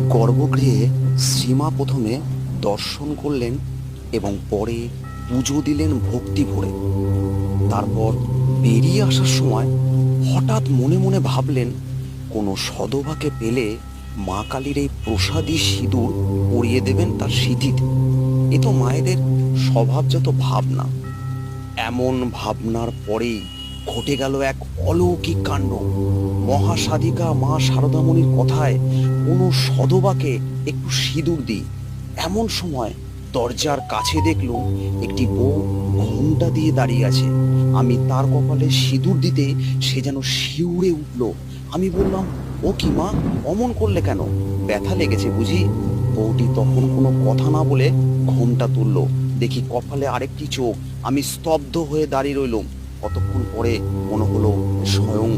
গর্ভগৃহে শ্রীমা প্রথমে দর্শন করলেন এবং পরে পুজো দিলেন ভক্তি ভরে। তারপর বেরিয়ে আসার সময় হঠাৎ মনে মনে ভাবলেন, কোনো সদভাকে পেলে মা কালীর এই প্রসাদী সিঁদুর পরিয়ে দেবেন তার সিঁথিতে। এ তো মায়েদের স্বভাবজাত ভাবনা। এমন ভাবনার পরেই ঘটে গেল এক অলৌকিক কাণ্ড। মহাসাধিকা মা শারদামণির কথায় কোনো সদবাকে একটু সিঁদুর দিই। এমন সময় দরজার কাছে দেখলুম একটি বউ ঘোমটা দিয়ে দাঁড়িয়ে আছে। আমি তার কপালে সিঁদুর দিতে সে যেন শিউরে উঠল। আমি বললাম, ও কি মা, অমন করলে কেন? ব্যথা লেগেছে বুঝি? বউটি তখন কোনো কথা না বলে ঘোমটা তুললো। দেখি কপালে আরেকটি চোখ। আমি স্তব্ধ হয়ে দাঁড়িয়ে রইলুম। কতক্ষণ পরে মনে হলো স্বয়ং